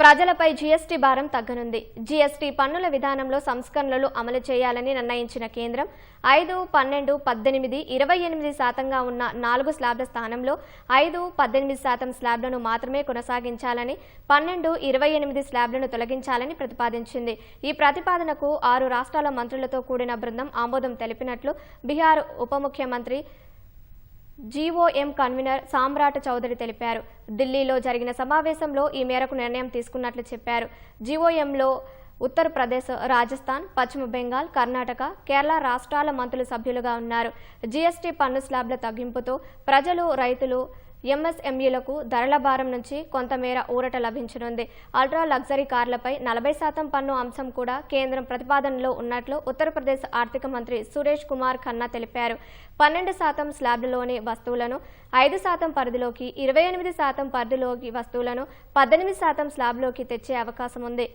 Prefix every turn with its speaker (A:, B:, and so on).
A: ప్రజలపై జీఎస్టీ భారం తగ్గనుంది. జీఎస్టీ పన్నుల విధానంలో సంస్కరణలు అమలు చేయాలని నిర్ణయించిన కేంద్రం ఐదు పన్నెండు పద్దెనిమిది ఇరవై ఎనిమిది శాతంగా ఉన్న నాలుగు స్లాబ్ల స్థానంలో ఐదు పద్దెనిమిది శాతం స్లాబ్లను మాత్రమే కొనసాగించాలని పన్నెండు ఇరవై ఎనిమిది స్లాబ్లను తొలగించాలని ప్రతిపాదించింది. ఈ ప్రతిపాదనకు ఆరు రాష్ట్రాల మంత్రులతో కూడిన బృందం ఆమోదం తెలిపినట్లు బీహార్ ఉప ముఖ్యమంత్రి జీఓఎం కన్వీనర్ సామ్రాట్ చౌదరి తెలిపారు. ఢిల్లీలో జరిగిన సమావేశంలో ఈ మేరకు నిర్ణయం తీసుకున్నట్లు చెప్పారు. జీఓఎంలో ఉత్తరప్రదేశ్ రాజస్థాన్ పశ్చిమ బెంగాల్ కర్ణాటక కేరళ రాష్ట్రాల మంత్రులు సభ్యులుగా ఉన్నారు. జీఎస్టీ పన్ను స్లాబ్ల తగ్గింపుతో ప్రజలు రైతులు ఎంఎస్ఎంఈలకు ధరల భారం నుంచి కొంతమేర ఊరట లభించనుంది. అల్ట్రా లగ్జరీ కార్లపై నలభై శాతం పన్ను అంశం కూడా కేంద్రం ప్రతిపాదనలో ఉన్నట్లు ఉత్తరప్రదేశ్ ఆర్థిక మంత్రి సురేష్ కుమార్ ఖన్నా తెలిపారు. పన్నెండు శాతం స్లాబ్లలోని వస్తువులను ఐదు శాతం పరిధిలోకి ఇరవై ఎనిమిది శాతం పరిధిలోకి వస్తువులను పద్దెనిమిది శాతం స్లాబ్లోకి తెచ్చే అవకాశం ఉంది